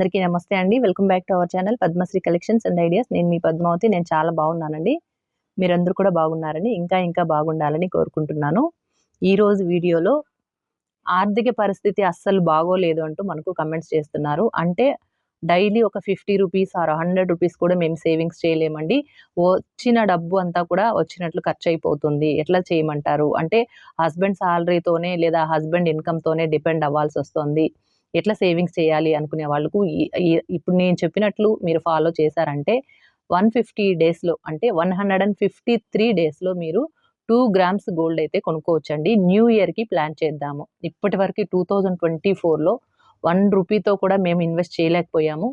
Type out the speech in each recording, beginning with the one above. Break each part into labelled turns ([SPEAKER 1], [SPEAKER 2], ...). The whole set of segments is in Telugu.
[SPEAKER 1] అందరికీ నమస్తే అండి. Welcome back to our channel Padmasri collections and ideas. నేను మీ పద్మావతి. నేను చాలా బాగున్నానండి. మీరందరూ కూడా బాగున్నారని ఇంకా ఇంకా బాగుండాలని కోరుకుంటున్నాను. ఈరోజు వీడియోలో ఆర్థిక పరిస్థితి అస్సలు బాగోలేదు అంటూ మనకు కమెంట్స్ చేస్తున్నారు. అంటే డైలీ ఒక fifty rupees or hundred rupees కూడా మేము సేవింగ్స్ చేయలేమండి. వచ్చిన డబ్బు అంతా కూడా వచ్చినట్లు ఖర్చు అయిపోతుంది ఎట్లా చేయమంటారు? అంటే హస్బెండ్ సాలరీతోనే లేదా హస్బెండ్ ఇన్కమ్తోనే డిపెండ్ అవ్వాల్సి వస్తుంది ఎట్లా సేవింగ్స్ చేయాలి అనుకునే వాళ్ళకు ఇప్పుడు నేను చెప్పినట్లు మీరు ఫాలో చేశారంటే వన్ ఫిఫ్టీ డేస్లో అంటే one hundred and fifty three డేస్లో మీరు టూ గ్రామ్స్ గోల్డ్ అయితే కొనుక్కోవచ్చండి. న్యూ ఇయర్కి ప్లాన్ చేద్దాము. ఇప్పటి వరకు టూ థౌజండ్ ట్వంటీ ఫోర్లో వన్ రూపీతో కూడా మేము ఇన్వెస్ట్ చేయలేకపోయాము.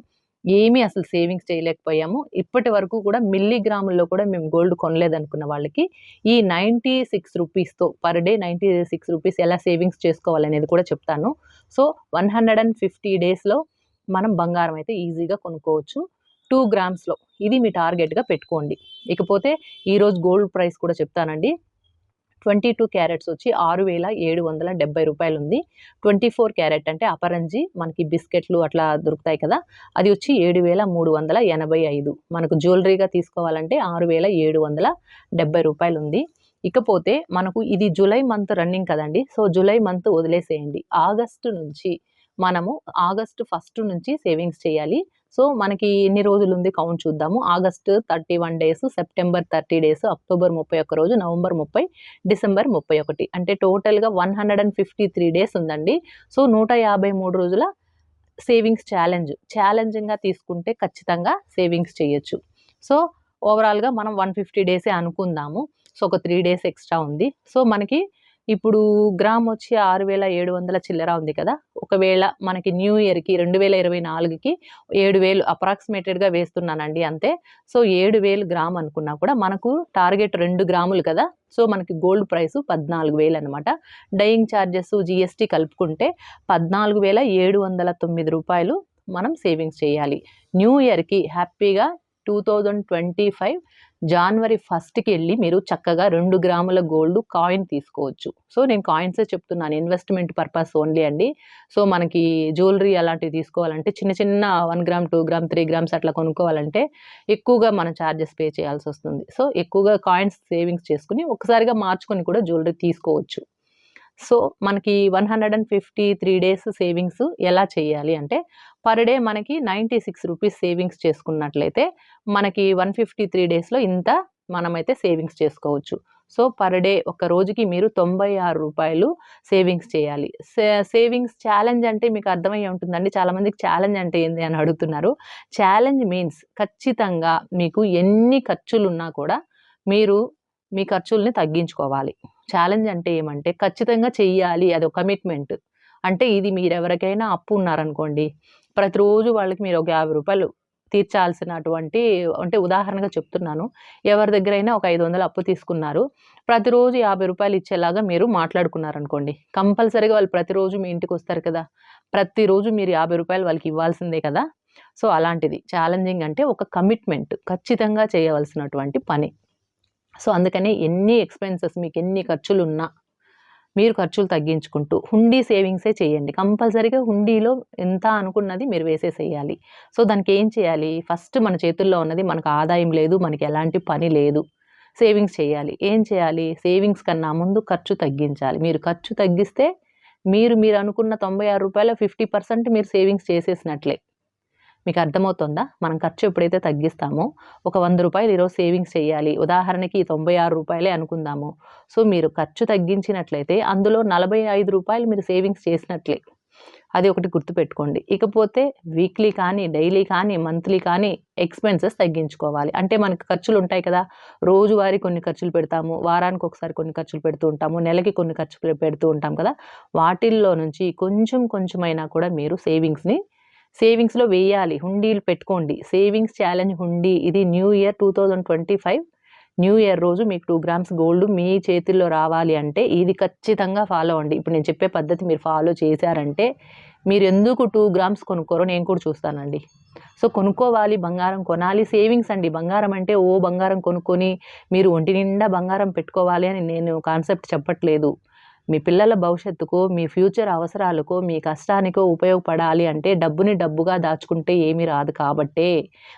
[SPEAKER 1] ఏమీ అసలు సేవింగ్స్ చేయలేకపోయాము. ఇప్పటి వరకు కూడా మిల్లీగ్రాముల్లో కూడా మేము గోల్డ్ కొనలేదనుకున్న వాళ్ళకి ఈ ninety six రూపీస్తో per day ninety six rupees ఎలా సేవింగ్స్ చేసుకోవాలనేది కూడా చెప్తాను. So one hundred and fifty డేస్లో మనం బంగారం అయితే ఈజీగా కొనుక్కోవచ్చు. టూ గ్రామ్స్లో ఇది మీ టార్గెట్గా పెట్టుకోండి. ఇకపోతే ఈరోజు గోల్డ్ ప్రైస్ కూడా చెప్తానండి. ట్వంటీ టూ క్యారెట్స్ వచ్చి ఆరు వేల ఏడు వందల డెబ్బై రూపాయలు ఉంది ట్వంటీ ఫోర్ క్యారెట్ అంటే అపరంజి మనకి బిస్కెట్లు అట్లా దొరుకుతాయి కదా అది వచ్చి ఏడు వేల మూడు వందల ఎనభై ఐదు. మనకు జ్యువెలరీగా తీసుకోవాలంటే ఆరు వేల ఏడు వందల డెబ్బై రూపాయలు ఉంది ఇకపోతే మనకు ఇది జూలై మంత్ రన్నింగ్ కదండి సో జూలై మంత్ వదిలేసేయండి. ఆగస్టు నుంచి మనము ఆగస్టు ఫస్ట్ నుంచి సేవింగ్స్ చేయాలి. సో మనకి ఎన్ని రోజులు ఉంది కౌంట్ చూద్దాము. August thirty one days September thirty days October ముప్పై ఒక్క రోజు నవంబర్ ముప్పై డిసెంబర్ ముప్పై ఒకటి. అంటే టోటల్గా one hundred and fifty three days ఉందండి. సో నూట యాభై మూడు రోజుల సేవింగ్స్ ఛాలెంజ్. ఛాలెంజింగ్గా తీసుకుంటే ఖచ్చితంగా సేవింగ్స్ చేయొచ్చు. సో ఓవరాల్గా మనం వన్ ఫిఫ్టీ డేసే అనుకుందాము. సో ఒక త్రీ డేస్ ఎక్స్ట్రా ఉంది. సో మనకి ఇప్పుడు గ్రామ్ వచ్చి ఆరు వేల ఏడు వందల చిల్లర ఉంది కదా. ఒకవేళ మనకి న్యూ ఇయర్కి రెండు వేల ఇరవై నాలుగుకి ఏడు వేలు అప్రాక్సిమేటెడ్గా వేస్తున్నానండి అంతే. సో ఏడు వేలు గ్రామ్ అనుకున్నా కూడా మనకు టార్గెట్ రెండు గ్రాములు కదా. సో మనకి గోల్డ్ ప్రైస్ పద్నాలుగు వేలు అనమాట డయింగ్ ఛార్జెస్ జిఎస్టీ కలుపుకుంటే పద్నాలుగు వేల ఏడు వందల తొమ్మిది రూపాయలు మనం సేవింగ్స్ చేయాలి. న్యూ ఇయర్కి హ్యాపీగా టూ థౌజండ్ ట్వంటీ ఫైవ్ జనవరి ఫస్ట్కి వెళ్ళి మీరు చక్కగా రెండు గ్రాముల గోల్డ్ కాయిన్ తీసుకోవచ్చు. సో నేను కాయిన్సే చెప్తున్నాను ఇన్వెస్ట్మెంట్ పర్పస్ ఓన్లీ అండి. సో మనకి జ్యువెలరీ అలాంటివి తీసుకోవాలంటే చిన్న చిన్న one gram two gram three grams అట్లా కొనుక్కోవాలంటే ఎక్కువగా మనం ఛార్జెస్ పే చేయాల్సి వస్తుంది. సో ఎక్కువగా కాయిన్స్ సేవింగ్స్ చేసుకుని ఒకసారిగా మార్చుకొని కూడా జ్యువెలరీ తీసుకోవచ్చు. సో మనకి one hundred and fifty three days savings ఎలా చేయాలి అంటే పర్ డే మనకి నైంటీ సిక్స్ రూపీస్ సేవింగ్స్ చేసుకున్నట్లయితే మనకి వన్ ఫిఫ్టీ త్రీ డేస్లో ఇంత మనమైతే సేవింగ్స్ చేసుకోవచ్చు. సో పర్ డే ఒక రోజుకి మీరు తొంభై ఆరు రూపాయలు సేవింగ్స్ చేయాలి. సేవింగ్స్ ఛాలెంజ్ అంటే మీకు అర్థమయ్యే ఉంటుందండి. చాలామందికి ఛాలెంజ్ అంటే ఏంది అని అడుగుతున్నారు. ఛాలెంజ్ మీన్స్ ఖచ్చితంగా మీకు ఎన్ని ఖర్చులు ఉన్నా కూడా మీరు మీ ఖర్చుల్ని తగ్గించుకోవాలి. ఛాలెంజ్ అంటే ఏమంటే ఖచ్చితంగా చెయ్యాలి అది ఒక కమిట్మెంట్. అంటే ఇది మీరు ఎవరికైనా అప్పు ఉన్నారనుకోండి ప్రతిరోజు వాళ్ళకి మీరు ఒక యాభై రూపాయలు తీర్చాల్సినటువంటి అంటే ఉదాహరణగా చెప్తున్నాను ఎవరి దగ్గరైనా ఒక ఐదు వందలు అప్పు తీసుకున్నారు ప్రతిరోజు యాభై రూపాయలు ఇచ్చేలాగా మీరు మాట్లాడుకున్నారనుకోండి కంపల్సరీగా వాళ్ళు ప్రతిరోజు మీ ఇంటికి వస్తారు కదా ప్రతిరోజు మీరు యాభై రూపాయలు వాళ్ళకి ఇవ్వాల్సిందే కదా. సో అలాంటిది. ఛాలెంజింగ్ అంటే ఒక కమిట్మెంట్ ఖచ్చితంగా చేయవలసినటువంటి పని. సో అందుకనే ఎన్ని ఎక్స్పెన్సెస్ మీకు ఎన్ని ఖర్చులు ఉన్నా మీరు ఖర్చులు తగ్గించుకుంటూ హుండీ సేవింగ్సే చేయండి. కంపల్సరీగా హుండీలో ఎంత అనుకున్నది మీరు వేసేసేయాలి. సో దానికి ఏం చేయాలి? ఫస్ట్ మన చేతుల్లో ఉన్నది మనకు ఆదాయం లేదు మనకి ఎలాంటి పని లేదు. సేవింగ్స్ చేయాలి. ఏం చేయాలి? సేవింగ్స్ కన్నా ముందు ఖర్చు తగ్గించాలి. మీరు ఖర్చు తగ్గిస్తే మీరు మీరు అనుకున్న తొంభై ఆరు రూపాయల ఫిఫ్టీ పర్సెంట్ మీరు సేవింగ్స్ చేసేసినట్లే. మీకు అర్థమవుతుందా? మనం ఖర్చు ఎప్పుడైతే తగ్గిస్తామో ఒక వంద రూపాయలు ఈరోజు సేవింగ్స్ చేయాలి. ఉదాహరణకి తొంభై ఆరు రూపాయలే అనుకుందాము. సో మీరు ఖర్చు తగ్గించినట్లయితే అందులో నలభై ఐదు రూపాయలు మీరు సేవింగ్స్ చేసినట్లే. అది ఒకటి గుర్తుపెట్టుకోండి. ఇకపోతే వీక్లీ కానీ డైలీ కానీ మంత్లీ కానీ ఎక్స్పెన్సెస్ తగ్గించుకోవాలి. అంటే మనకు ఖర్చులు ఉంటాయి కదా. రోజువారీ కొన్ని ఖర్చులు పెడతాము. వారానికి ఒకసారి కొన్ని ఖర్చులు పెడుతూ ఉంటాము. నెలకి కొన్ని ఖర్చులు పెడుతూ ఉంటాం కదా. వాటిల్లో నుంచి కొంచెం కొంచెమైనా కూడా మీరు సేవింగ్స్ని సేవింగ్స్లో వేయాలి హుండీలు పెట్టుకోండి. సేవింగ్స్ ఛాలెంజ్ హుండీ. ఇది new year two thousand twenty five. New year రోజు మీకు టూ గ్రామ్స్ గోల్డ్ మీ చేతిలో రావాలి అంటే ఇది ఖచ్చితంగా ఫాలో అండి ఇప్పుడు నేను చెప్పే పద్ధతి మీరు ఫాలో చేశారంటే మీరు ఎందుకు టూ గ్రామ్స్ కొనుక్కోరో నేను కూడా చూస్తానండి. సో కొనుక్కోవాలి బంగారం కొనాలి సేవింగ్స్ అండి. బంగారం అంటే ఓ బంగారం కొనుక్కొని మీరు ఒంటి నిండా బంగారం పెట్టుకోవాలి అని నేను కాన్సెప్ట్ చెప్పట్లేదు. మీ పిల్లల భవిష్యత్తుకో మీ ఫ్యూచర్ అవసరాలకో మీ కష్టానికో ఉపయోగపడాలి అంటే డబ్బుని డబ్బుగా దాచుకుంటే ఏమీ రాదు కాబట్టే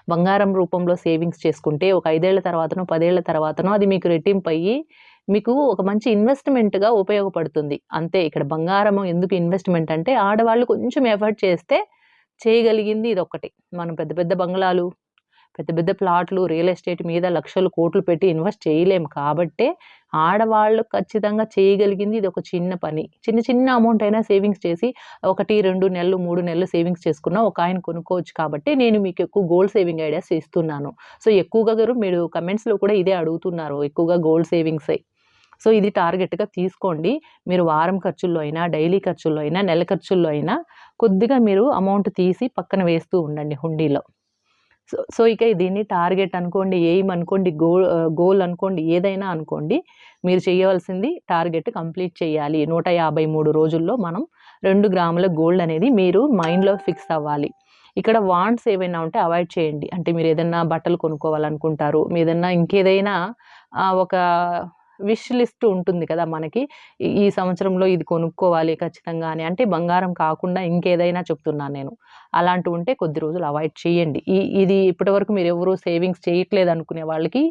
[SPEAKER 1] బంగారం రూపంలో సేవింగ్స్ చేసుకుంటే ఒక ఐదేళ్ళ తర్వాతనో పదేళ్ళ తర్వాతనో అది మీకు రెట్టింపు అయ్యి మీకు ఒక మంచి ఇన్వెస్ట్మెంట్గా ఉపయోగపడుతుంది. అంతే ఇక్కడ బంగారం ఎందుకు ఇన్వెస్ట్మెంట్ అంటే ఆడవాళ్ళు కొంచెం ఎఫర్ట్ చేస్తే చేయగలిగింది ఇది ఒక్కటి మనం పెద్ద పెద్ద బంగ్లాలు పెద్ద పెద్ద ప్లాట్లు రియల్ ఎస్టేట్ మీద లక్షలు కోట్లు పెట్టి ఇన్వెస్ట్ చేయలేము కాబట్టే ఆడవాళ్ళు ఖచ్చితంగా చేయగలిగింది ఇది ఒక చిన్న పని. చిన్న చిన్న అమౌంట్ అయినా సేవింగ్స్ చేసి ఒకటి రెండు నెలలు మూడు నెలలు సేవింగ్స్ చేసుకున్నా ఒక ఆయన కొనుక్కోవచ్చు. కాబట్టి నేను మీకు ఎక్కువ గోల్డ్ సేవింగ్ ఐడియాస్ ఇస్తున్నాను. సో ఎక్కువగా గారు మీరు కమెంట్స్లో కూడా ఇదే అడుగుతున్నారు ఎక్కువగా గోల్డ్ సేవింగ్స్. సో ఇది టార్గెట్గా తీసుకోండి. మీరు వారం ఖర్చుల్లో అయినా డైలీ ఖర్చుల్లో అయినా నెల ఖర్చుల్లో అయినా కొద్దిగా మీరు అమౌంట్ తీసి పక్కన వేస్తూ ఉండండి హుండీలో. సో సో ఇక దీన్ని టార్గెట్ అనుకోండి ఎయిమ్ అనుకోండి గోల్ గోల్ అనుకోండి ఏదైనా అనుకోండి మీరు చేయవలసింది టార్గెట్ కంప్లీట్ చేయాలి. నూట యాభై మూడు రోజుల్లో మనం రెండు గ్రాముల గోల్డ్ అనేది మీరు మైండ్లో ఫిక్స్ అవ్వాలి. ఇక్కడ వాంట్స్ ఏవైనా ఉంటే అవాయిడ్ చేయండి. అంటే మీరు ఏదైనా బట్టలు కొనుక్కోవాలనుకుంటారు మీ ఏదైనా ఇంకేదైనా ఒక విష్ లిస్ట్ ఉంటుంది కదా మనకి. ఈ సంవత్సరంలో ఇది కొనుక్కోవాలి ఖచ్చితంగా అని. అంటే బంగారం కాకుండా ఇంకేదైనా చెప్తున్నాను నేను. అలాంటివి ఉంటే కొద్ది రోజులు అవాయిడ్ చేయండి. ఈ ఇది ఇప్పటివరకు మీరు ఎవరు సేవింగ్స్ చేయట్లేదు అనుకునే వాళ్ళకి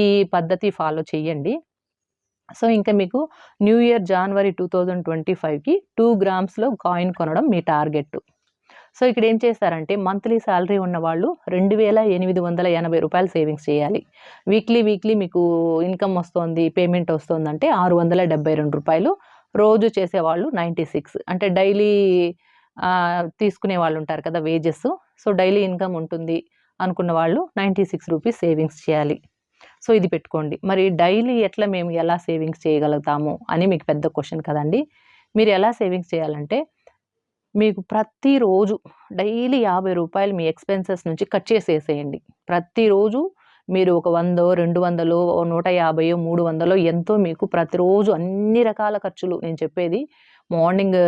[SPEAKER 1] ఈ పద్ధతి ఫాలో చేయండి. సో ఇంకా మీకు న్యూ ఇయర్ జనవరి టూ థౌజండ్ ట్వంటీ ఫైవ్కి టూ గ్రామ్స్లో కాయిన్ కొనడం మీ టార్గెట్ సో ఇక్కడ ఏం చేస్తారంటే మంత్లీ శాలరీ ఉన్న వాళ్ళు రెండు వేల ఎనిమిది వందల ఎనభై రూపాయలు సేవింగ్స్ చేయాలి. వీక్లీ వీక్లీ మీకు ఇన్కమ్ వస్తుంది పేమెంట్ వస్తుందంటే ఆరు వందల డెబ్బై రెండు రూపాయలు. రోజు చేసేవాళ్ళు నైంటీ సిక్స్. అంటే డైలీ తీసుకునే వాళ్ళు ఉంటారు కదా వేజెస్. సో డైలీ ఇన్కమ్ ఉంటుంది అనుకున్న వాళ్ళు నైంటీ సిక్స్ రూపీస్ సేవింగ్స్ చేయాలి. సో ఇది పెట్టుకోండి. మరి డైలీ ఎట్లా మేము ఎలా సేవింగ్స్ చేయగలుగుతాము అని మీకు పెద్ద క్వశ్చన్ కదండి. మీరు ఎలా సేవింగ్స్ చేయాలంటే మీకు ప్రతిరోజు డైలీ యాభై రూపాయలు మీ ఎక్స్పెన్సెస్ నుంచి కట్ చేసేసేయండి. ప్రతిరోజు మీరు ఒక వందో రెండు వందలు నూట యాభైయో మూడు వందలు ఎంతో మీకు ప్రతిరోజు అన్ని రకాల ఖర్చులు నేను చెప్పేది మార్నింగ్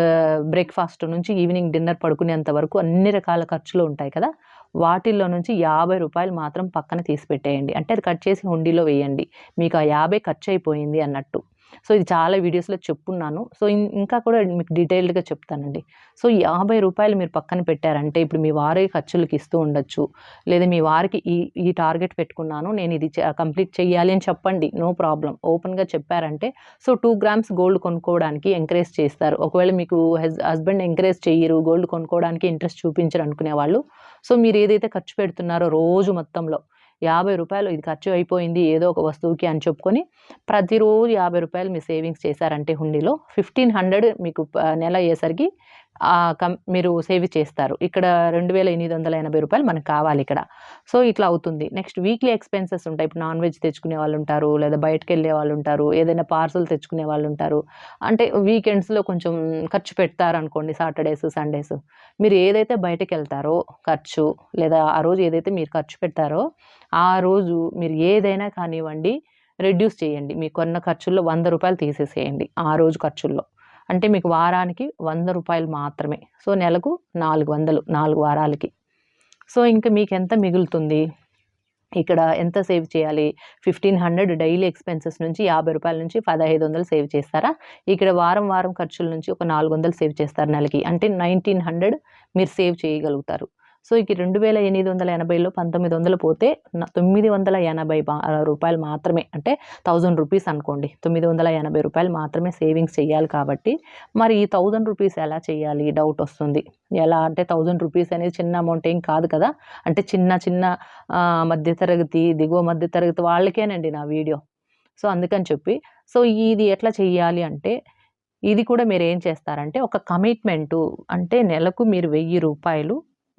[SPEAKER 1] బ్రేక్ఫాస్ట్ నుంచి ఈవినింగ్ డిన్నర్ పడుకునేంత వరకు అన్ని రకాల ఖర్చులు ఉంటాయి కదా! వాటిల్లో నుంచి యాభై రూపాయలు మాత్రం పక్కన తీసి పెట్టేయండి. అంటే అది కట్ చేసి హుండీలో వేయండి. మీకు ఆ యాభై ఖర్చు అయిపోయింది అన్నట్టు. సో ఇది చాలా వీడియోస్లో చెప్పున్నాను. సో ఇంకా కూడా మీకు డీటెయిల్డ్గా చెప్తానండి. సో యాభై రూపాయలు మీరు పక్కన పెట్టారంటే ఇప్పుడు మీ వారి ఖర్చులకు ఇస్తూ ఉండొచ్చు. లేదా మీ వారికి ఈ ఈ టార్గెట్ పెట్టుకున్నాను నేను ఇది కంప్లీట్ చేయాలి అని చెప్పండి. No problem. ఓపెన్గా చెప్పారంటే సో టూ గ్రామ్స్ గోల్డ్ కొనుక్కోవడానికి ఎంకరేజ్ చేస్తారు. ఒకవేళ మీకు హస్బెండ్ ఎంకరేజ్ చెయ్యరు గోల్డ్ కొనుక్కోవడానికి ఇంట్రెస్ట్ చూపించరు అనుకునే వాళ్ళు సో మీరు ఏదైతే ఖర్చు పెడుతున్నారో రోజు మొత్తంలో యాభై రూపాయలు ఇది ఖర్చు అయిపోయింది ఏదో ఒక వస్తువుకి అని చెప్పుకొని ప్రతిరోజు యాభై రూపాయలు మీ సేవింగ్స్ చేశారంటే హుండీలో. ఫిఫ్టీన్ హండ్రెడ్ మీకు నెల అయ్యేసరికి మీరు సేవ్ చేస్తారు. ఇక్కడ రెండు వేల ఎనిమిది వందల ఎనభై రూపాయలు మనకు కావాలి ఇక్కడ. సో ఇట్లా అవుతుంది. నెక్స్ట్ వీక్లీ ఎక్స్పెన్సెస్ ఉంటాయి. ఇప్పుడు నాన్ వెజ్ తెచ్చుకునే వాళ్ళు ఉంటారు లేదా బయటకు వెళ్ళే వాళ్ళు ఉంటారు ఏదైనా పార్సల్ తెచ్చుకునే వాళ్ళు ఉంటారు. అంటే వీకెండ్స్లో కొంచెం ఖర్చు పెడతారు అనుకోండి సాటర్డేస్ సండేస్. మీరు ఏదైతే బయటకు వెళ్తారో ఖర్చు లేదా ఆ రోజు ఏదైతే మీరు ఖర్చు పెడతారో ఆ రోజు మీరు ఏదైనా కానివ్వండి రెడ్యూస్ చేయండి. మీకు అన్న ఖర్చుల్లో వంద రూపాయలు తీసేసేయండి ఆ రోజు ఖర్చుల్లో. అంటే మీకు వారానికి వంద రూపాయలు మాత్రమే. సో నెలకు నాలుగు వందలు నాలుగు వారాలకి. సో ఇంకా మీకు ఎంత మిగులుతుంది? ఇక్కడ ఎంత సేవ్ చేయాలి? ఫిఫ్టీన్ హండ్రెడ్ డైలీ ఎక్స్పెన్సెస్ నుంచి యాభై రూపాయల నుంచి పదహైదు వందలు సేవ్ చేస్తారా? ఇక్కడ వారం వారం ఖర్చుల నుంచి ఒక నాలుగు వందలు సేవ్ చేస్తారు నెలకి. అంటే నైన్టీన్ హండ్రెడ్ మీరు సేవ్ చేయగలుగుతారు. సో ఇక రెండు వేల ఎనిమిది వందల ఎనభైలో పంతొమ్మిది వందలు పోతే తొమ్మిది వందల ఎనభై రూపాయలు మాత్రమే అంటే థౌజండ్ రూపీస్ అనుకోండి. తొమ్మిది వందల ఎనభై రూపాయలు మాత్రమే సేవింగ్స్ చేయాలి కాబట్టి మరి ఈ థౌజండ్ రూపీస్ ఎలా చేయాలి? డౌట్ వస్తుంది. ఎలా అంటే థౌజండ్ రూపీస్ అనేది చిన్న అమౌంట్ ఏం కాదు కదా? అంటే చిన్న చిన్న మధ్యతరగతి దిగువ మధ్యతరగతి వాళ్ళకేనండి నా వీడియో. సో అందుకని చెప్పి సో ఇది ఎట్లా చేయాలి అంటే ఇది కూడా మీరు ఏం చేస్తారంటే ఒక కమిట్మెంటు అంటే నెలకు మీరు వెయ్యి రూపాయలు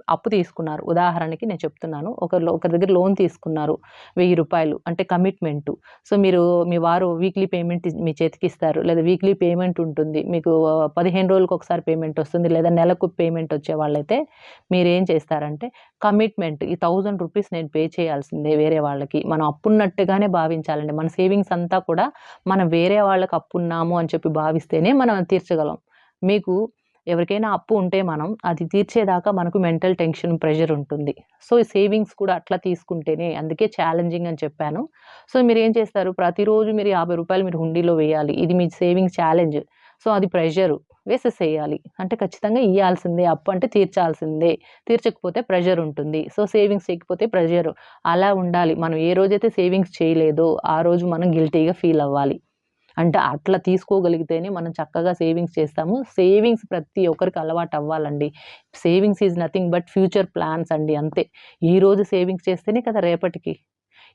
[SPEAKER 1] అప్పు తీసుకున్నారు. ఉదాహరణకి నేను చెప్తున్నాను. ఒకరు ఒకరి దగ్గర లోన్ తీసుకున్నారు. వెయ్యి రూపాయలు అంటే కమిట్మెంటు. సో మీరు మీ వారు వీక్లీ పేమెంట్ మీ చేతికి ఇస్తారు. లేదా వీక్లీ పేమెంట్ ఉంటుంది. మీకు పదిహేను రోజులకు ఒకసారి పేమెంట్ వస్తుంది. లేదా నెలకు పేమెంట్ వచ్చే వాళ్ళైతే మీరు ఏం చేస్తారంటే కమిట్మెంట్ ఈ థౌజండ్ రూపీస్ నేను పే చేయాల్సిందే వేరే వాళ్ళకి. మనం అప్పున్నట్టుగానే భావించాలండి. మన సేవింగ్స్ అంతా కూడా మనం వేరే వాళ్ళకి అప్పున్నాము అని చెప్పి భావిస్తేనే మనం తీర్చగలం. మీకు ఎవరికైనా అప్పు ఉంటే మనం అది తీర్చేదాకా మనకు మెంటల్ టెన్షన్ ప్రెషర్ ఉంటుంది. సో ఈ సేవింగ్స్ కూడా అట్లా తీసుకుంటేనే అందుకే ఛాలెంజింగ్ అని చెప్పాను. సో మీరు ఏం చేస్తారు? ప్రతిరోజు మీరు యాభై రూపాయలు మీరు హుండీలో వేయాలి. ఇది మీ సేవింగ్స్ ఛాలెంజ్. సో అది ప్రెషరు. వేసేసేయాలి. అంటే ఖచ్చితంగా ఇవ్వాల్సిందే అప్పు అంటే తీర్చాల్సిందే. తీర్చకపోతే ప్రెషర్ ఉంటుంది. సో సేవింగ్స్ చేయకపోతే ప్రెషర్. అలా ఉండాలి. మనం ఏ రోజైతే సేవింగ్స్ చేయలేదో ఆ రోజు మనం గిల్టీగా ఫీల్ అవ్వాలి. అంటే అట్లా తీసుకోగలిగితేనే మనం చక్కగా సేవింగ్స్ చేస్తాము. సేవింగ్స్ ప్రతి ఒక్కరికి అలవాటు అవ్వాలండి. Savings is nothing but future plans అండి అంతే. ఈరోజు సేవింగ్స్ చేస్తేనే కదా రేపటికి.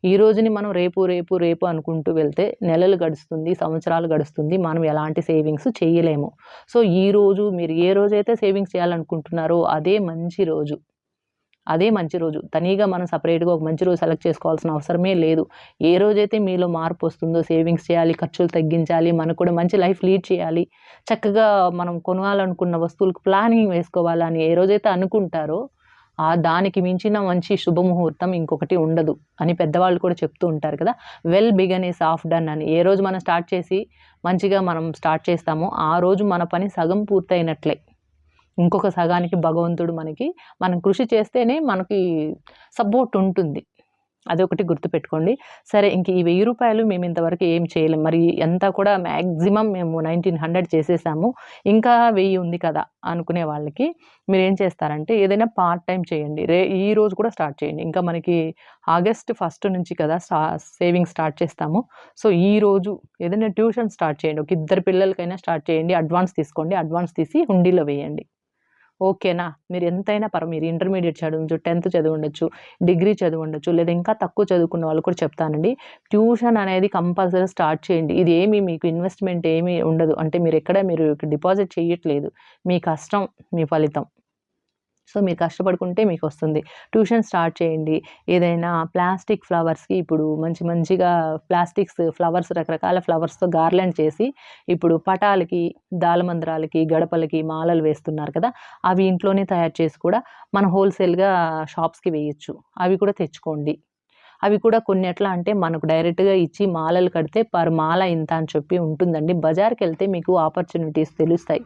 [SPEAKER 1] ఈ రోజుని మనం రేపు రేపు రేపు అనుకుంటూ వెళ్తే నెలలు గడుస్తుంది సంవత్సరాలు గడుస్తుంది మనం ఎలాంటి సేవింగ్స్ చేయలేము. సో ఈ రోజు మీరు ఏ రోజైతే సేవింగ్స్ చేయాలనుకుంటున్నారో అదే మంచి రోజు. అదే మంచి రోజు. తనీగా మనం సపరేట్గా ఒక మంచి రోజు సెలెక్ట్ చేసుకోవాల్సిన అవసరమే లేదు. ఏ రోజైతే మీలో మార్పు వస్తుందో సేవింగ్స్ చేయాలి ఖర్చులు తగ్గించాలి మనకు కూడా మంచి లైఫ్ లీడ్ చేయాలి చక్కగా మనం కొనాలనుకున్న వస్తువులకు ప్లానింగ్ వేసుకోవాలని ఏ రోజైతే అనుకుంటారో ఆ దానికి మించిన మంచి శుభముహూర్తం ఇంకొకటి ఉండదు అని పెద్దవాళ్ళు కూడా చెప్తూ ఉంటారు కదా. Well begun a half done అని. ఏ రోజు మనం స్టార్ట్ చేసి మంచిగా మనం స్టార్ట్ చేస్తామో ఆ రోజు మన పని సగం పూర్తయినట్లే. ఇంకొక సగానికి భగవంతుడు మనకి మనం కృషి చేస్తేనే మనకి సపోర్ట్ ఉంటుంది. అదొకటి గుర్తుపెట్టుకోండి. సరే ఇంక ఈ వెయ్యి రూపాయలు మేము ఇంతవరకు ఏం చేయలేం. మరి ఎంత కూడా మ్యాక్సిమం మేము నైన్టీన్ హండ్రెడ్ చేసేసాము. ఇంకా వెయ్యి ఉంది కదా అనుకునే వాళ్ళకి మీరు ఏం చేస్తారంటే ఏదైనా పార్ట్ టైం చేయండి. రే ఈ రోజు కూడా స్టార్ట్ చేయండి. ఇంకా మనకి ఆగస్ట్ ఫస్ట్ నుంచి కదా స్టా సేవింగ్ స్టార్ట్ చేస్తాము. సో ఈ రోజు ఏదైనా ట్యూషన్ స్టార్ట్ చేయండి. ఒక ఇద్దరు పిల్లలకైనా స్టార్ట్ చేయండి. అడ్వాన్స్ తీసుకోండి. అడ్వాన్స్ తీసి హుండీలో వేయండి. ఓకేనా? మీరు ఎంతైనా పర్వ మీరు ఇంటర్మీడియట్ చదవచ్చు టెన్త్ చదివి ఉండొచ్చు డిగ్రీ చదివి ఉండొచ్చు లేదా ఇంకా తక్కువ చదువుకున్న వాళ్ళు కూడా చెప్తానండి. ట్యూషన్ అనేది కంపల్సరీ స్టార్ట్ చేయండి. ఇది ఏమి మీకు ఇన్వెస్ట్మెంట్ ఏమీ ఉండదు. అంటే మీరు ఎక్కడ మీరు డిపాజిట్ చేయట్లేదు. మీ కష్టం మీ ఫలితం. సో మీరు కష్టపడుకుంటే మీకు వస్తుంది ట్యూషన్ స్టార్ట్ చేయండి. ఏదైనా ప్లాస్టిక్ ఫ్లవర్స్కి ఇప్పుడు మంచి మంచిగా ప్లాస్టిక్స్ ఫ్లవర్స్ రకరకాల ఫ్లవర్స్తో గార్లెండ్ చేసి ఇప్పుడు పటాలకి దాలమంద్రాలకి గడపలకి మాలలు వేస్తున్నారు కదా అవి ఇంట్లోనే తయారు చేసి కూడా మనం హోల్సేల్గా షాప్స్కి వేయచ్చు. అవి కూడా తెచ్చుకోండి. అవి కూడా కొన్ని ఎట్లా అంటే మనకు డైరెక్ట్గా ఇచ్చి మాలలు కడితే పర్ మాల ఇంత అని చెప్పి ఉంటుందండి. బజార్కి వెళ్తే మీకు ఆపర్చునిటీస్ తెలుస్తాయి.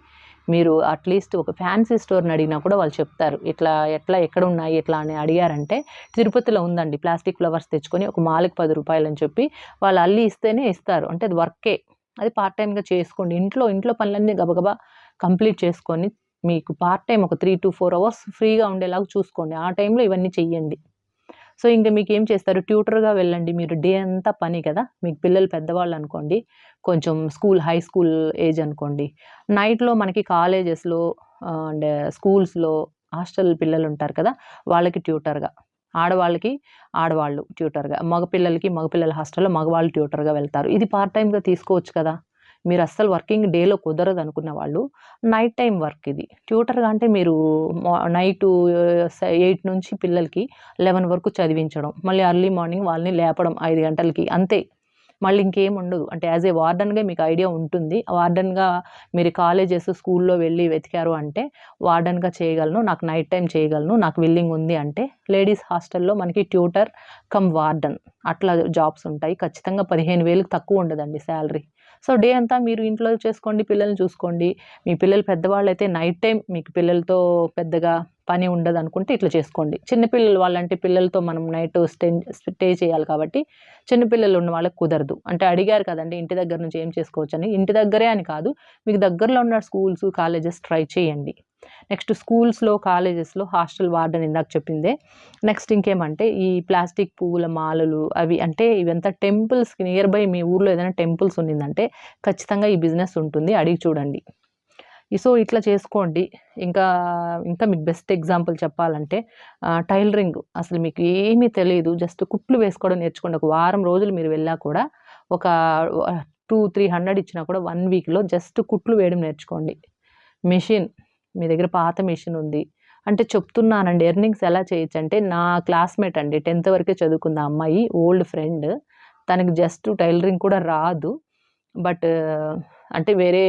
[SPEAKER 1] మీరు అట్లీస్ట్ ఒక ఫ్యాన్సీ స్టోర్ని అడిగినా కూడా వాళ్ళు చెప్తారు. ఇట్లా ఎట్లా ఎక్కడ ఉన్నాయి ఎట్లా అని అడిగారంటే తిరుపతిలో ఉందండి. ప్లాస్టిక్ ఫ్లవర్స్ తెచ్చుకొని ఒక మాలకి పది రూపాయలు అని చెప్పి వాళ్ళు అల్లి ఇస్తేనే ఇస్తారు. అంటే అది వర్కే అది పార్ట్ టైంగా చేసుకోండి. ఇంట్లో ఇంట్లో పనులన్నీ గబగబా కంప్లీట్ చేసుకొని మీకు పార్ట్ టైం ఒక త్రీ టు ఫోర్ అవర్స్ ఫ్రీగా ఉండేలాగా చూసుకోండి. ఆ టైంలో ఇవన్నీ చెయ్యండి. సో ఇంకా మీకు ఏం చేస్తారు? ట్యూటర్గా వెళ్ళండి. మీరు డే అంతా పని కదా? మీకు పిల్లలు పెద్దవాళ్ళు అనుకోండి కొంచెం స్కూల్ హై స్కూల్ ఏజ్ అనుకోండి. నైట్లో మనకి కాలేజెస్లో అండ్ స్కూల్స్లో హాస్టల్ పిల్లలు ఉంటారు కదా? వాళ్ళకి ట్యూటర్గా. ఆడవాళ్ళకి ఆడవాళ్ళు ట్యూటర్గా. మగపిల్లలకి మగపిల్లల హాస్టల్లో మగవాళ్ళు ట్యూటర్గా వెళ్తారు. ఇది పార్ట్ టైంగా తీసుకోవచ్చు కదా? మీరు అస్సలు వర్కింగ్ డేలో కుదరదు అనుకున్న వాళ్ళు నైట్ టైం వర్క్ ఇది. ట్యూటర్గా అంటే మీరు నైట్ ఎయిట్ నుంచి పిల్లలకి లెవెన్ వరకు చదివించడం మళ్ళీ అర్లీ మార్నింగ్ వాళ్ళని లేపడం ఐదు గంటలకి అంతే. మళ్ళీ ఇంకేం ఉండదు. అంటే యాజ్ ఏ వార్డన్గా మీకు ఐడియా ఉంటుంది. వార్డన్గా మీరు కాలేజెస్ స్కూల్లో వెళ్ళి వెతికారు అంటే వార్డన్గా చేయగలను నాకు నైట్ టైం చేయగలను నాకు విల్లింగ్ ఉంది అంటే లేడీస్ హాస్టల్లో మనకి ట్యూటర్ కమ్ వార్డన్. అట్లా జాబ్స్ ఉంటాయి. ఖచ్చితంగా పదిహేను వేలకు తక్కువ ఉండదండి శాలరీ. సో డే అంతా మీరు ఇంట్లో చేసుకోండి పిల్లల్ని చూసుకోండి. మీ పిల్లలు పెద్దవాళ్ళు అయితే నైట్ టైం మీకు పిల్లలతో పెద్దగా పని ఉండదు అనుకుంటే ఇట్లా చేసుకోండి. చిన్నపిల్లలు వాళ్ళంటే పిల్లలతో మనం నైట్ స్టే స్టే చేయాలి కాబట్టి చిన్నపిల్లలు ఉన్న వాళ్ళకి కుదరదు. అంటే అడిగారు కదండి ఇంటి దగ్గర నుంచి ఏం చేసుకోవచ్చు అని ఇంటి దగ్గరే అని కాదు మీకు దగ్గరలో ఉన్న స్కూల్స్ కాలేజెస్ ట్రై చేయండి. నెక్స్ట్ స్కూల్స్లో కాలేజెస్లో హాస్టల్ వార్డెన్ ఇందాక చెప్పిందే. నెక్స్ట్ ఇంకేమంటే ఈ ప్లాస్టిక్ పువ్వుల మాలలు అవి అంటే ఇవంతా టెంపుల్స్కి నియర్ బై మీ ఊర్లో ఏదైనా టెంపుల్స్ ఉన్నిందంటే ఖచ్చితంగా ఈ బిజినెస్ ఉంటుంది. అడిగి చూడండి. సో ఇట్లా చేసుకోండి. ఇంకా ఇంకా మీకు బెస్ట్ ఎగ్జాంపుల్ చెప్పాలంటే టైలరింగ్ అసలు మీకు ఏమీ తెలియదు జస్ట్ కుట్లు వేసుకోవడం నేర్చుకోండి. ఒక వారం రోజులు మీరు వెళ్ళా కూడా ఒక టూ త్రీ హండ్రెడ్ ఇచ్చినా కూడా వన్ వీక్లో జస్ట్ కుట్లు వేయడం నేర్చుకోండి. మెషిన్. మీ దగ్గర పాత మిషన్ ఉంది. అంటే చెప్తున్నానండి ఎర్నింగ్స్ ఎలా చేయొచ్చు అంటే నా క్లాస్మేట్ అండి టెన్త్ వరకే చదువుకుంది అమ్మాయి ఓల్డ్ ఫ్రెండ్. తనకి జస్ట్ టైలరింగ్ కూడా రాదు. బట్ అంటే వేరే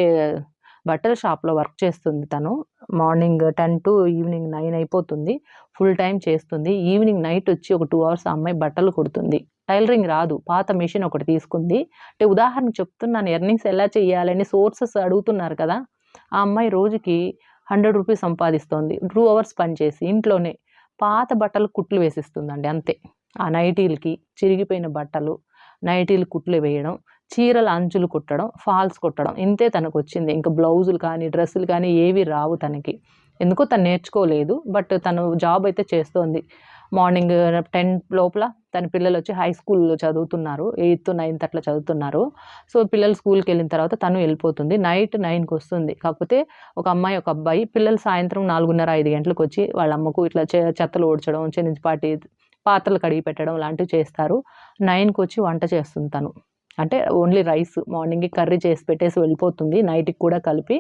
[SPEAKER 1] బట్టల షాప్లో వర్క్ చేస్తుంది తను. Morning ten to evening nine అయిపోతుంది. ఫుల్ టైం చేస్తుంది. ఈవినింగ్ నైట్ వచ్చి ఒక టూ అవర్స్ అమ్మాయి బట్టలు కుడుతుంది. టైలరింగ్ రాదు. పాత మిషన్ ఒకటి తీసుకుంది. అంటే ఉదాహరణ చెప్తున్నాను ఎర్నింగ్స్ ఎలా చేయాలని సోర్సెస్ అడుగుతున్నారు కదా. ఆ అమ్మాయి రోజుకి హండ్రెడ్ రూపీస్ సంపాదిస్తోంది. టూ అవర్స్ పనిచేసి ఇంట్లోనే పాత బట్టలు కుట్లు వేసిస్తుందండి అంతే. ఆ నైటీలకి చిరిగిపోయిన బట్టలు నైటీలు కుట్లు వేయడం చీరల అంచులు కుట్టడం ఫాల్స్ కుట్టడం ఇంతే తనకు వచ్చింది ఇంకా బ్లౌజులు కానీ డ్రెస్సులు కానీ ఏవి రావు తనకి. ఎందుకో తను నేర్చుకోలేదు బట్ తను జాబ్ అయితే చేస్తోంది. మార్నింగ్ టెన్ లోపల తన పిల్లలు వచ్చి హై స్కూల్లో చదువుతున్నారు ఎయిత్ నైన్త్ అట్లా చదువుతున్నారు. సో పిల్లలు స్కూల్కి వెళ్ళిన తర్వాత తను వెళ్ళిపోతుంది. నైట్ నైన్కి వస్తుంది. కాకపోతే ఒక అమ్మాయి ఒక అబ్బాయి పిల్లలు సాయంత్రం నాలుగున్నర ఐదు గంటలకు వచ్చి వాళ్ళ అమ్మకు ఇట్లా చెత్తలు ఓడ్చడం చిన్నపాటి పాత్రలు కడిగి పెట్టడం లాంటివి చేస్తారు. నైన్కి వచ్చి వంట చేస్తుంది తను. అంటే ఓన్లీ రైస్ మార్నింగ్కి కర్రీ చేసి పెట్టేసి వెళ్ళిపోతుంది. నైట్కి కూడా కలిపి.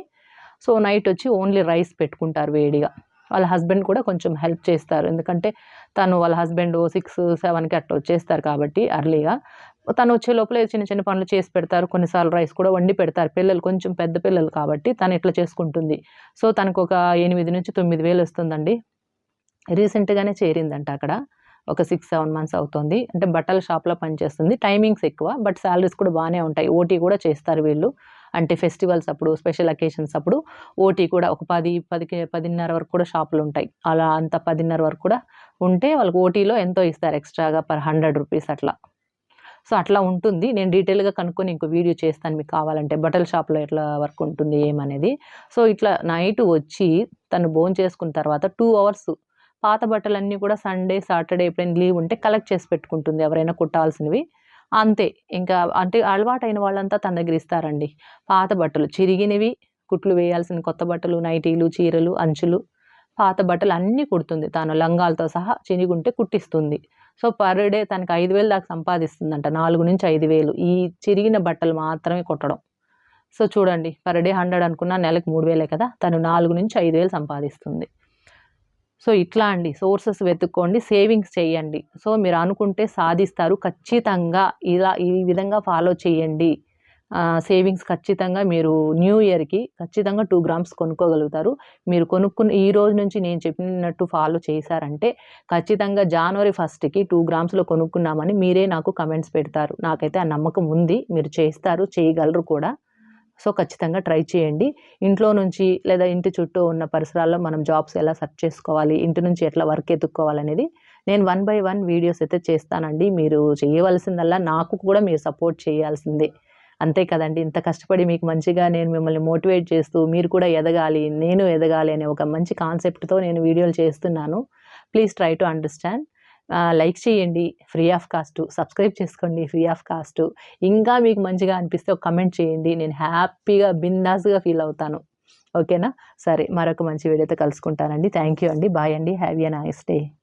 [SPEAKER 1] సో నైట్ వచ్చి ఓన్లీ రైస్ పెట్టుకుంటారు వేడిగా. వాళ్ళ హస్బెండ్ కూడా కొంచెం హెల్ప్ చేస్తారు. ఎందుకంటే తను వాళ్ళ హస్బెండ్ సిక్స్ సెవెన్కి అట్లా వచ్చేస్తారు కాబట్టి అర్లీగా తను వచ్చే లోపల చిన్న చిన్న పనులు చేసి పెడతారు. కొన్నిసార్లు రైస్ కూడా వండి పెడతారు. పిల్లలు కొంచెం పెద్ద పిల్లలు కాబట్టి తను ఇట్లా చేసుకుంటుంది. సో తనకు ఒక ఎనిమిది నుంచి తొమ్మిది వేలు వస్తుందండి. రీసెంట్గానే చేరిందంట అక్కడ. ఒక సిక్స్ సెవెన్ మంత్స్ అవుతుంది. అంటే బట్టల షాప్లో పనిచేస్తుంది. టైమింగ్స్ ఎక్కువ బట్ శాలరీస్ కూడా బాగానే ఉంటాయి. ఓటీ కూడా చేస్తారు వీళ్ళు. అంటే ఫెస్టివల్స్ అప్పుడు స్పెషల్ అకేషన్స్ అప్పుడు ఓటీ కూడా ఒక పది పదికి పదిన్నర వరకు కూడా షాపులు ఉంటాయి. అలా అంత పదిన్నర వరకు కూడా ఉంటే వాళ్ళకి ఓటీలో ఎంతో ఇస్తారు ఎక్స్ట్రాగా పర్ హండ్రెడ్ రూపీస్ అట్లా. సో అట్లా ఉంటుంది. నేను డీటెయిల్గా కనుక్కొని ఇంకో వీడియో చేస్తాను మీకు కావాలంటే. బట్టల షాప్లో ఎట్లా వర్క్ ఉంటుంది ఏమనేది సో ఇట్లా నైట్ వచ్చి తను భోజనం చేసుకున్న తర్వాత టూ అవర్స్ పాత బట్టలన్నీ కూడా సండే సాటర్డే ఎప్పుడైనా లీవ్ ఉంటే కలెక్ట్ చేసి పెట్టుకుంటుంది. ఎవరైనా కుట్టాల్సినవి. అంతే. ఇంకా అంటే అలవాటైన వాళ్ళంతా తన దగ్గర ఇస్తారండి. పాత బట్టలు చిరిగినవి కుట్లు వేయాల్సిన కొత్త బట్టలు నైటీలు చీరలు అంచులు పాత బట్టలు అన్నీ కుడుతుంది. తాను లంగాలతో సహా చినిగుంటే కుట్టిస్తుంది. సో పర్ డే తనకి ఐదు వేలు దాకా సంపాదిస్తుందంట. నాలుగు నుంచి ఐదు వేలు. ఈ చిరిగిన బట్టలు మాత్రమే కుట్టడం. సో చూడండి. పర్ డే హండ్రెడ్ అనుకున్నా నెలకు మూడు వేలే కదా? తను నాలుగు నుంచి ఐదు వేలు సంపాదిస్తుంది. సో ఇట్లా అండి. సోర్సెస్ వెతుక్కోండి సేవింగ్స్ చేయండి. సో మీరు అనుకుంటే సాధిస్తారు. ఖచ్చితంగా ఇలా ఈ విధంగా ఫాలో చేయండి. సేవింగ్స్ ఖచ్చితంగా మీరు న్యూ ఇయర్కి ఖచ్చితంగా టూ గ్రామ్స్ కొనుక్కోగలుగుతారు. మీరు కొనుక్కున్న ఈ రోజు నుంచి నేను చెప్పినట్టు ఫాలో చేశారంటే ఖచ్చితంగా జనవరి ఫస్ట్కి టూ గ్రామ్స్లో కొనుక్కున్నామని మీరే నాకు కమెంట్స్ పెడతారు. నాకైతే ఆ నమ్మకం ఉంది. మీరు చేస్తారు చేయగలరు కూడా. సో ఖచ్చితంగా ట్రై చేయండి. ఇంట్లో నుంచి లేదా ఇంటి చుట్టూ ఉన్న పరిసరాల్లో మనం జాబ్స్ ఎలా సెర్చ్ చేసుకోవాలి ఇంటి నుంచి ఎట్లా వర్క్ ఎత్తుక్కోవాలనేది నేను వన్ బై వన్ వీడియోస్ అయితే చేస్తానండి. మీరు చేయవలసిందల్లా నాకు కూడా మీరు సపోర్ట్ చేయాల్సిందే. అంతే కదండి. ఇంత కష్టపడి మీకు మంచిగా నేను మిమ్మల్ని మోటివేట్ చేస్తూ మీరు కూడా ఎదగాలి నేను ఎదగాలి అనే ఒక మంచి కాన్సెప్ట్తో నేను వీడియోలు చేస్తున్నాను. Please try to understand. Like చేయండి ఫ్రీ ఆఫ్ కాస్ట్. సబ్స్క్రైబ్ చేసుకోండి ఫ్రీ ఆఫ్ కాస్ట్. ఇంకా మీకు మంచిగా అనిపిస్తే ఒక కమెంట్ చేయండి. నేను హ్యాపీగా బిందాస్గా ఫీల్ అవుతాను. ఓకేనా? సరే మరొక మంచి వీడియోతో కలుసుకుంటానండి. థ్యాంక్ యూ అండి. బాయ్ అండి. Have a nice day.